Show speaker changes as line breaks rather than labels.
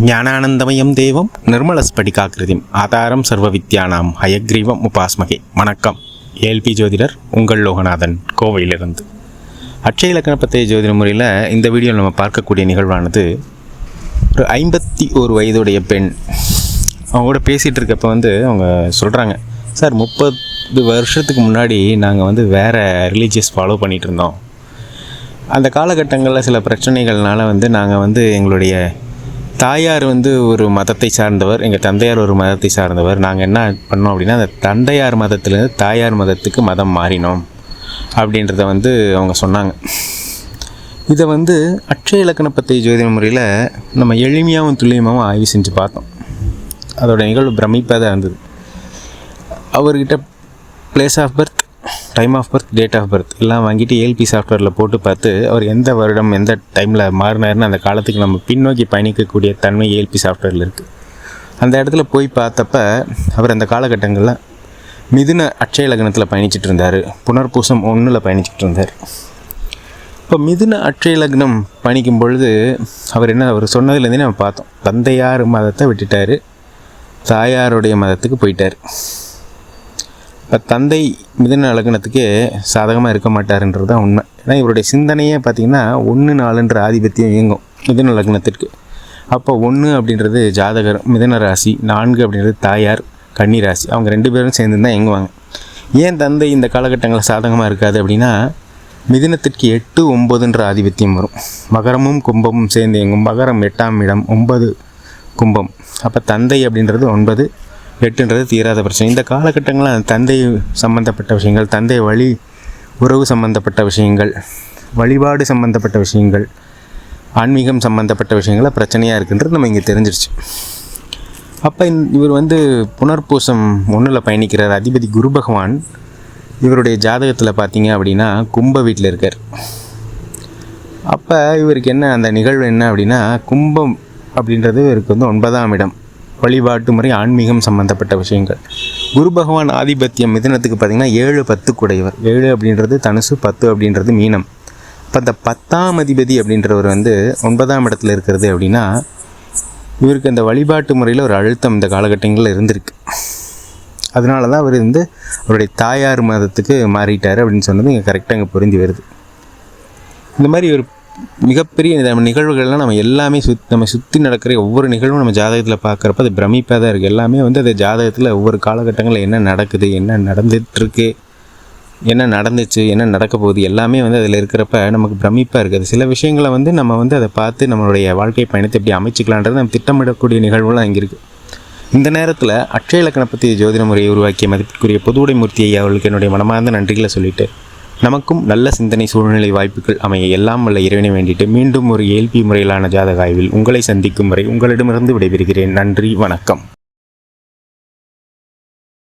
ஞானானந்தமயம் தேவம் நிர்மலஸ்படிகாக்கிருதிம் ஆதாரம் சர்வ வித்யானாம் ஹயக்ரீவம் உபாஸ்மகே. வணக்கம். ஏல்பி ஜோதிடர் உங்கள் லோகநாதன் கோவையிலிருந்து. அட்சய இலக்கண பத்திய ஜோதிட முறையில் இந்த வீடியோ நம்ம பார்க்கக்கூடிய நிகழ்வானது ஒரு ஐம்பத்தி ஒரு வயதுடைய பெண். அவங்க கூட பேசிகிட்டு இருக்கப்போ வந்து அவங்க சொல்கிறாங்க சார் முப்பது வருஷத்துக்கு முன்னாடி நாங்கள் வந்து வேறு ரிலீஜியஸ் ஃபாலோ பண்ணிகிட்டு இருந்தோம். அந்த காலகட்டங்களில் சில பிரச்சனைகள்னால் வந்து நாங்கள் வந்து எங்களுடைய தாயார் வந்து ஒரு மதத்தை சார்ந்தவர் எங்கள் தந்தையார் ஒரு மதத்தை சார்ந்தவர். நாங்கள் என்ன பண்ணோம் அப்படின்னா அந்த தந்தையார் மதத்துலேருந்து தாயார் மதத்துக்கு மதம் மாறினோம் அப்படின்றத வந்து அவங்க சொன்னாங்க. இதை வந்து அட்சய இலக்கண பற்றிய ஜோதிட முறையில் நம்ம எளிமையாகவும் துல்லியமாகவும் ஆய்வு செஞ்சு பார்த்தோம். அதோட நிகழ்வு பிரமிப்பாக தான் இருந்தது. அவர்கிட்ட place of birth time of birth date of birth எல்லாம் வாங்கிட்டு ஏல்பி சாஃப்ட்வேரில் போட்டு பார்த்து அவர் எந்த வருடம் எந்த டைமில் மாறினார்னு அந்த காலத்துக்கு நம்ம பின்னோக்கி பயணிக்கக்கூடிய தன்மை ஏல்பி சாஃப்ட்வேரில் இருக்குது அந்த இடத்துல போய் பார்த்தப்ப அவர் அந்த காலகட்டங்களில் மிதுன அட்சய லக்னத்தில் பயணிச்சுட்டு இருந்தார். புனர்பூசம் ஒன்றில் பயணிச்சுட்டு இருந்தார். இப்போ மிதுன அட்சய லக்னம் பயணிக்கும் பொழுது அவர் என்ன அவர் சொன்னதுலேருந்தே நம்ம பார்த்தோம். தந்தையார் மதத்தை விட்டுட்டார் தாயாருடைய மதத்துக்கு போயிட்டார். இப்போ தந்தை மிதன லக்னத்துக்கே சாதகமாக இருக்க மாட்டாருன்றது தான் உண்மை. ஏன்னா இவருடைய சிந்தனையே பார்த்திங்கன்னா ஒன்று நாலுன்ற ஆதிபத்தியம் இயங்கும் மிதன லக்னத்திற்கு. அப்போ ஒன்று அப்படின்றது ஜாதகர் மிதன ராசி நான்கு அப்படின்றது தாயார் கன்னி ராசி. அவங்க ரெண்டு பேரும் சேர்ந்து தான் இயங்குவாங்க. ஏன் தந்தை இந்த காலகட்டங்களில் சாதகமாக இருக்காது அப்படின்னா மிதினத்திற்கு எட்டு ஒம்பதுன்ற ஆதிபத்தியம் வரும். மகரமும் கும்பமும் சேர்ந்து இயங்கும். மகரம் எட்டாம் இடம் ஒன்பது கும்பம். அப்போ தந்தை அப்படின்றது ஒன்பது எட்டுன்றது தீராத பிரச்சனை. இந்த காலகட்டங்களில் அந்த தந்தை சம்பந்தப்பட்ட விஷயங்கள் தந்தை வழி உறவு சம்பந்தப்பட்ட விஷயங்கள் வழிபாடு சம்பந்தப்பட்ட விஷயங்கள் ஆன்மீகம் சம்பந்தப்பட்ட விஷயங்கள பிரச்சனையாக இருக்குன்றது நம்ம இங்கே தெரிஞ்சிருச்சு. அப்போ இவர் வந்து புனர்பூசம் ஒன்றில் பயணிக்கிறார். அதிபதி குரு பகவான் இவருடைய ஜாதகத்தில் பார்த்தீங்க அப்படின்னா கும்ப வீட்டில் இருக்கார். அப்போ இவருக்கு என்ன அந்த நிகழ்வு என்ன அப்படின்னா கும்பம் அப்படின்றது இவருக்கு வந்து ஒன்பதாம் இடம். வழிபாட்டு முறை ஆன்மீகம் சம்பந்தப்பட்ட விஷயங்கள். குரு பகவான் ஆதிபத்தியம் மிதனத்துக்கு பார்த்திங்கன்னா ஏழு பத்து குடையவர் ஏழு அப்படின்றது தனுசு பத்து அப்படின்றது மீனம். இப்போ இந்த பத்தாம் அதிபதி அப்படின்றவர் வந்து ஒன்பதாம் இடத்துல இருக்கிறது அப்படின்னா இவருக்கு அந்த வழிபாட்டு முறையில் ஒரு அழுத்தம் இந்த காலகட்டங்களில் இருந்திருக்கு. அதனால தான் அவர் வந்து அவருடைய தாயார் மதத்துக்கு மாறிட்டார் அப்படின்னு சொன்னது இங்கே கரெக்டாக இங்கே புரிஞ்சு வருது. இந்த மாதிரி ஒரு மிகப்பெரிய நம்ம நிகழ்வுகள்லாம் நம்ம எல்லாமே சுத் நம்ம சுற்றி நடக்கிற ஒவ்வொரு நிகழ்வும் நம்ம ஜாதகத்தில் பார்க்குறப்ப அது பிரமிப்பாக தான் இருக்குது எல்லாமே வந்து அது ஜாதகத்தில் ஒவ்வொரு காலகட்டங்களில் என்ன நடக்குது என்ன நடந்துகிட்ருக்கு என்ன நடந்துச்சு என்ன நடக்க போகுது எல்லாமே வந்து அதில் இருக்கிறப்ப நமக்கு பிரமிப்பாக இருக்குது சில விஷயங்களை வந்து நம்ம வந்து அதை பார்த்து நம்மளுடைய வாழ்க்கை பயணத்தை எப்படி அமைச்சிக்கலான்றது நம்ம திட்டமிடக்கூடிய நிகழ்வுலாம் அங்கே இருக்குது இந்த நேரத்தில் அட்சய இலக்கண பற்றி ஜோதிட முறையை உருவாக்கிய மதிப்பிற்குரிய பொதுவுடை மூர்த்தி ஐயா அவர்களுக்கு என்னுடைய மனமார்ந்த நன்றிகளை சொல்லிட்டு நமக்கும் நல்ல சிந்தனை சூழ்நிலை வாய்ப்புகள் அமைய எல்லாம் வல்ல இறைவனை வேண்டிட்டு மீண்டும் ஒரு ஏல்பி முறையிலான ஜாதக ஆய்வில் உங்களை சந்திக்கும் வரை உங்களிடமிருந்து விடைபெறுகிறேன். நன்றி வணக்கம்.